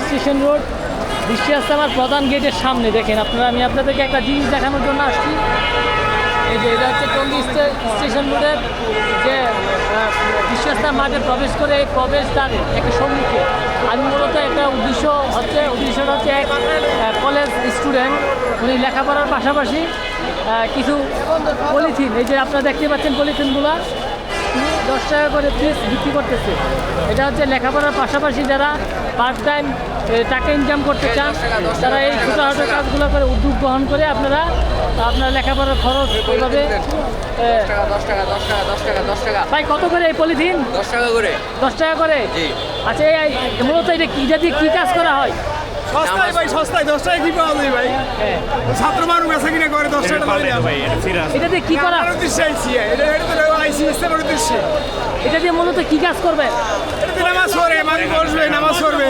Station road বৃষ্টি আসছে আমার প্রধান গেটের সামনে, দেখেন আপনারা, আমি আপনাদেরকে একটা জিনিস দেখানোর জন্য আসছি। এই যে, এটা হচ্ছে টঙ্গী স্টে- স্টেশন রোডের যে বিশ্বাস্তা মাঠে প্রবেশ করে এই প্রবেশ দ্বারে একটা সম্মুখে। আমি মূলত একটা উদ্দেশ্য হচ্ছে, উদ্দেশ্যটা হচ্ছে এক কলেজ স্টুডেন্ট উনি লেখাপড়ার পাশাপাশি কিছু পলিথিন, এই যে আপনারা দেখতে পাচ্ছেন পলিথিনগুলো দশ টাকা করে পিস বিক্রি করতেছে। এটা হচ্ছে লেখাপড়ার পাশাপাশি যারা পার্ট টাইম টাকা ইনকাম করতে চান তারা এই ছোটোখাটো কাজগুলো করে উদ্যোগ গ্রহণ করে আপনারা আপনার লেখাপড়ার খরচ ওইভাবে এ, টাকা দশ টাকা দশ টাকা দশ টাকা দশ টাকা ভাই কত করে এই পলিথিন? দশ টাকা করে। দশ টাকা করে? আচ্ছা এই মূলত এটা কি দিয়ে কী কাজ করা হয়? সস্তায় ভাই সস্তায়। দশ টাকা কি পাওয়া যায় ভাই। ছাত্র মানুষ আছে কিনা করে দশ টাকা ভাই এটা দিয়ে কী করা? উদ্দেশ্যে আইসি এটা এটা আইসি ইসলামের উদ্দেশ্যে। এটা দিয়ে মূলত কী কাজ করবে? নামাজ পড়ে মানুষ বসবে নামাজ পড়বে।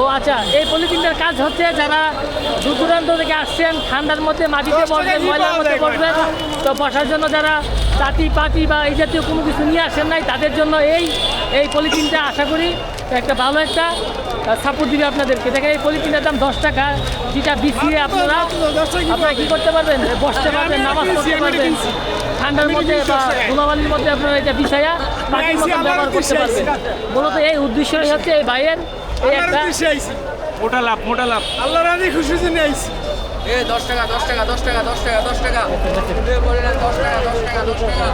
ও আচ্ছা এই পলিথিনটার কাজ হচ্ছে যারা দূর দূরান্ত থেকে আসছেন ঠান্ডার মধ্যে মাটিতে বসবেন ময়লার মধ্যে বসবেন তো বসার জন্য যারা চাটি পাতি বা এই জাতীয় কোনো কিছু নিয়ে আসেন নাই তাদের জন্য এই এই পলিথিনটা আশা করি একটা ভালো একটা সাপোর্ট দিবে আপনাদেরকে। দেখেন এই পলিথিনটার দাম দশ টাকা যেটা বিছিয়ে আপনারা দশ টাকা কি আপনারা কি করতে পারবেন? বসতে পারবেন নামাজ পড়তে পারবেন। ঠান্ডার আমি এটা মধ্যে বা ধুলাবালির মধ্যে আপনারা এটা বিছাইয়া পাটির আইসি, মতো ব্যবহার করতে পারবেন। মূলত এই উদ্দেশ্যই হচ্ছে এই ভাইয়ের এই একটা মোটা লাভ মোটা লাভ। আল্লাহ রাজি খুশির জন্য আইসি এ দশ টাকা দশ টাকা দশ টাকা। দশ টাকা দশ টাকা দশ টাকা দশ টাকা।